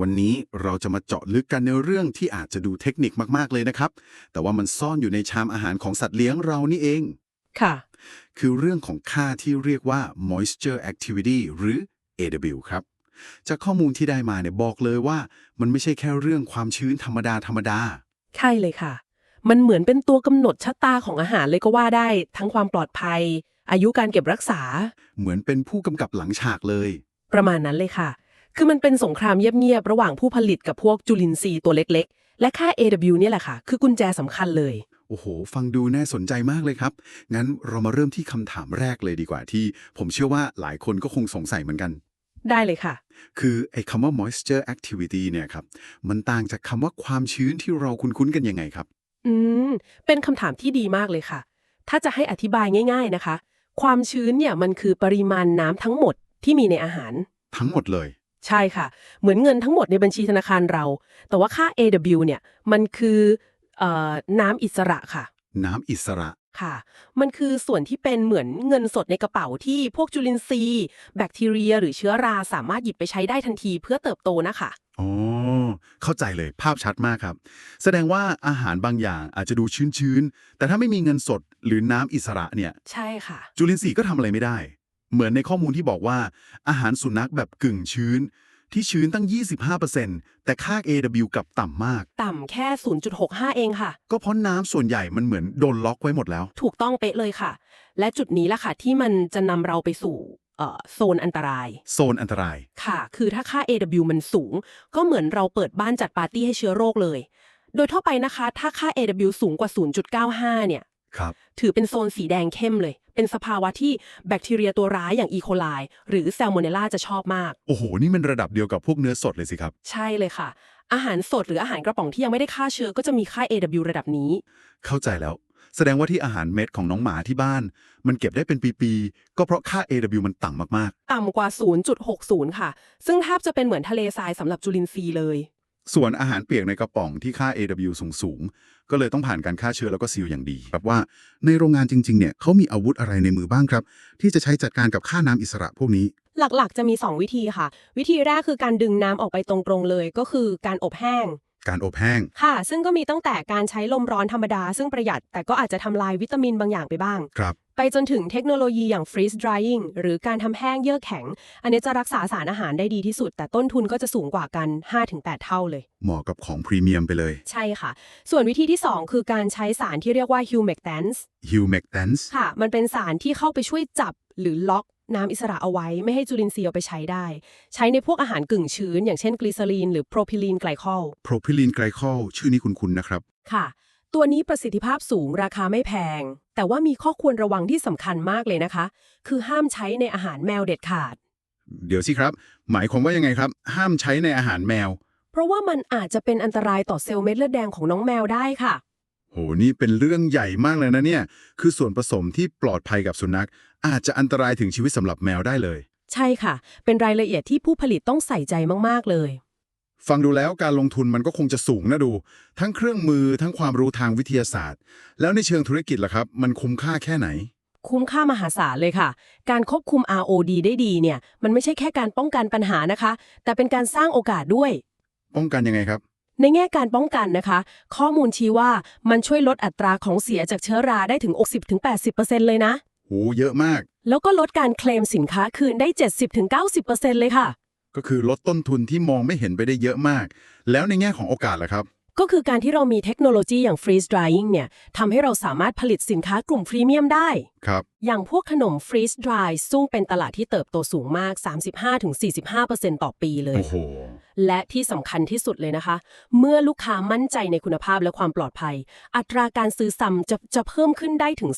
วันนี้เราจะมาเจาะลึกกันในเรื่องที่อาจจะดูเทคนิคมากๆเลยนะครับ แต่ว่ามันซ่อนอยู่ในชามอาหารของสัตว์เลี้ยงเรานี่เอง ค่ะ คือเรื่องของค่าที่เรียกว่า moisture activity หรือ AW ครับ จากข้อมูลที่ได้มาเนี่ยบอกเลยว่า มันไม่ใช่แค่เรื่องความชื้นธรรมดาธรรมดา ใช่เลยค่ะ มันเหมือนเป็นตัวกำหนดชะตาของอาหารเลยก็ว่าได้ ทั้งความปลอดภัย อายุการเก็บรักษา เหมือนเป็นผู้กำกับหลังฉากเลย ประมาณนั้นเลยค่ะ คือมันเป็นสงครามเงียบๆระหว่างผู้ผลิตกับพวกจุลินทรีย์ตัวเล็กๆ และค่า AW เนี่ยแหละค่ะ คือกุญแจสำคัญเลย โอ้โห ฟังดูน่าสนใจมากเลยครับ งั้นเรามาเริ่มที่คำถามแรกเลยดีกว่าที่ ผมเชื่อว่าหลายคนก็คงสงสัยเหมือนกัน ได้เลยค่ะ คือไอ้คำว่า moisture activity เนี่ยครับ มันต่างจากคำว่าความชื้นที่เราคุ้นๆกันยังไงครับ อืม เป็นคำถามที่ดีมากเลยค่ะ ถ้าจะให้อธิบายง่าย ๆนะคะ ความชื้นเนี่ยมันคือปริมาณน้ำทั้งหมดที่มีในอาหาร ทั้งหมดเลย ใช่ค่ะ เหมือนเงินทั้งหมดในบัญชีธนาคารเรา แต่ว่าค่า AW เนี่ยมันคือเออน้ำอิสระค่ะ น้ำอิสระ ค่ะ มันคือส่วนที่เป็นเหมือนเงินสดในกระเป๋าที่พวกจุลินทรีย์ แบคทีเรีย หรือเชื้อราสามารถหยิบไปใช้ได้ทันทีเพื่อเติบโตนะคะ อ๋อ เข้าใจเลยภาพชัดมากครับ แสดงว่าอาหารบางอย่างอาจจะดูชื้นๆ แต่ถ้าไม่มีเงินสดหรือน้ำอิสระเนี่ย ใช่ค่ะ จุลินทรีย์ก็ทำอะไรไม่ได้ เหมือนในข้อมูลที่บอกว่า อาหารสุนัขแบบกึ่งชื้น ที่ชื้นตั้ง 25%แต่ค่า AW กลับต่ำมาก ต่ำแค่ 0.65 เองค่ะ ก็เพราะน้ำส่วนใหญ่มันเหมือนโดนล็อกไว้หมดแล้ว ถูกต้องเป๊ะเลยค่ะ และจุดนี้แหละค่ะที่มันจะนำเราไปสู่เอ่อโซนอันตราย โซนอันตราย ค่ะ คือถ้าค่า AW มันสูง ก็เหมือนเราเปิดบ้านจัดปาร์ตี้ให้เชื้อโรคเลย โดยทั่วไปนะคะ ถ้าค่า AW สูงกว่า 0.95 เนี่ย ครับ ถือเป็นโซนสีแดงเข้มเลยเป็นสภาวะที่แบคทีเรียตัวร้ายอย่างอีโคไลหรือแซลโมเนลลาจะชอบมาก โอ้โห นี่มันระดับเดียวกับพวกเนื้อสดเลยสิครับ ใช่เลยค่ะ อาหารสดหรืออาหารกระป๋องที่ยังไม่ได้ฆ่าเชื้อก็จะมีค่า AW ระดับนี้ เข้าใจแล้ว แสดงว่าที่อาหารเม็ดของน้องหมาที่บ้าน มันเก็บได้เป็นปีๆก็เพราะค่า AW มันต่ำมากต่ำกว่า 0.60 ค่ะ ซึ่งแทบจะเป็นเหมือนทะเลทรายสำหรับจุลินทรีย์เลยๆ ส่วนอาหารเปียกในกระป๋องที่ค่า AW สูงๆก็เลยต้องผ่านการฆ่าเชื้อแล้วก็ซีลอย่างดีแบบว่าในโรงงานจริงๆเนี่ยเขามีอาวุธอะไรในมือบ้างครับ ที่จะใช้จัดการกับค่าน้ำอิสระพวกนี้ หลักๆ จะมี 2 วิธีค่ะ วิธีแรกคือการดึงน้ำออกไปตรงๆเลย ก็คือการอบแห้ง การอบแห้ง ค่ะ ซึ่งก็มีตั้งแต่การใช้ลมร้อนธรรมดา ซึ่งประหยัด แต่ก็อาจจะทำลายวิตามินบางอย่างไปบ้าง ครับ ไปจนถึงเทคโนโลยีอย่าง freeze drying หรือการทำแห้งเยื่อแข็ง อันนี้จะรักษาสารอาหารได้ดีที่สุด แต่ต้นทุนก็จะสูงกว่ากัน 5-8 เท่าเลย เหมาะกับของพรีเมียมไปเลย ใช่ค่ะ ส่วนวิธีที่ 2 คือการใช้สารที่เรียกว่า humectants humectants ค่ะ มันเป็นสารที่เข้าไปช่วยจับหรือล็อก น้ำอิสระเอาไว้ไม่ให้จุลินทรีย์เอาไปใช้ได้ ใช้ในพวกอาหารกึ่งชื้น อย่างเช่นกลีเซอรีนหรือโพรพิลีนไกลคอล propylene glycol ชื่อนี้คุ้นๆนะครับ ค่ะ ตัวนี้ประสิทธิภาพสูงราคาไม่แพง แต่ว่ามีข้อควรระวังที่สำคัญมากเลยนะคะ คือห้ามใช้ในอาหารแมวเด็ดขาด เดี๋ยวสิครับ หมายความว่ายังไงครับ ห้ามใช้ในอาหารแมว เพราะว่ามันอาจจะเป็นอันตรายต่อเซลล์เม็ดเลือดแดงของน้องแมวได้ค่ะ โห นี่เป็นเรื่องใหญ่มากเลยนะเนี่ย คือส่วนผสมที่ปลอดภัยกับสุนัข อาจจะอันตรายถึงชีวิตสำหรับแมวได้เลย ใช่ค่ะ เป็นรายละเอียดที่ผู้ผลิตต้องใส่ใจมากๆเลย ฟังดูแล้วการลงทุนมันก็คงจะสูงนะดู ทั้งเครื่องมือทั้งความรู้ทางวิทยาศาสตร์ แล้วในเชิงธุรกิจล่ะครับ มันคุ้มค่าแค่ไหน คุ้มค่ามหาศาลเลยค่ะ การควบคุม ROD ได้ดีเนี่ย มันไม่ใช่แค่การป้องกันปัญหานะคะ แต่เป็นการสร้างโอกาสด้วย ป้องกันยังไงครับ ในแง่การป้องกันนะคะ ข้อมูลชี้ว่ามันช่วยลดอัตราของเสียจากเชื้อราได้ถึง 60-80%เลยนะ โหเยอะมาก แล้วก็ลดการเคลมสินค้าคืนได้ 70-90%เลยค่ะ ก็คือลดต้นทุนที่มองไม่เห็นไปได้เยอะมาก แล้วในแง่ของโอกาสล่ะครับ ก็คือการที่เรามีเทคโนโลยีอย่าง freeze drying เนี่ยทำให้เราสามารถผลิตสินค้ากลุ่มพรีเมียมได้ ครับ อย่างพวกขนม freeze dry ซึ่งเป็นตลาดที่เติบโตสูงมาก 35-45%ต่อปีเลย โอ้โห และที่สำคัญที่สุดเลยนะคะ เมื่อลูกค้ามั่นใจในคุณภาพและความปลอดภัย อัตราการซื้อซ้ำจะจะเพิ่มขึ้นได้ถึง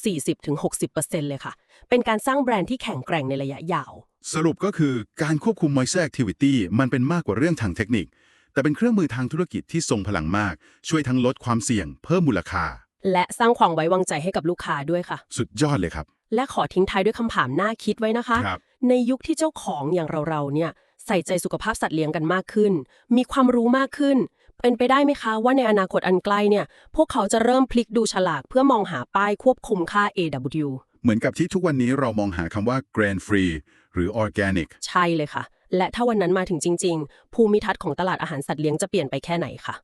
40-60%เลยค่ะ เป็นการสร้างแบรนด์ที่แข็งแกร่งในระยะยาว สรุปก็คือการควบคุม moisture activity มันเป็นมากกว่าเรื่องทางเทคนิค แต่เป็นเครื่องมือทางธุรกิจที่ทรงพลังมาก ช่วยทั้งลดความเสี่ยง เพิ่มมูลค่า และสร้างความไว้วางใจให้กับลูกค้าด้วยค่ะ สุดยอดเลยครับ และขอทิ้งท้ายด้วยคำถามน่าคิดไว้นะคะ ครับ ในยุคที่เจ้าของอย่างเราๆเนี่ยใส่ใจสุขภาพสัตว์เลี้ยงกันมากขึ้น มีความรู้มากขึ้น เป็นไปได้ไหมคะว่าในอนาคตอันใกล้เนี่ยพวกเขาจะเริ่มพลิกดูฉลากเพื่อมองหาป้ายควบคุมค่า AW เหมือนกับที่ทุกวันนี้เรามองหาคำว่า grain free หรือ organic ใช่เลยค่ะ และถ้าวันนั้นมาถึงจริง ๆ ภูมิทัศน์ของตลาดอาหารสัตว์เลี้ยงจะเปลี่ยนไปแค่ไหนคะ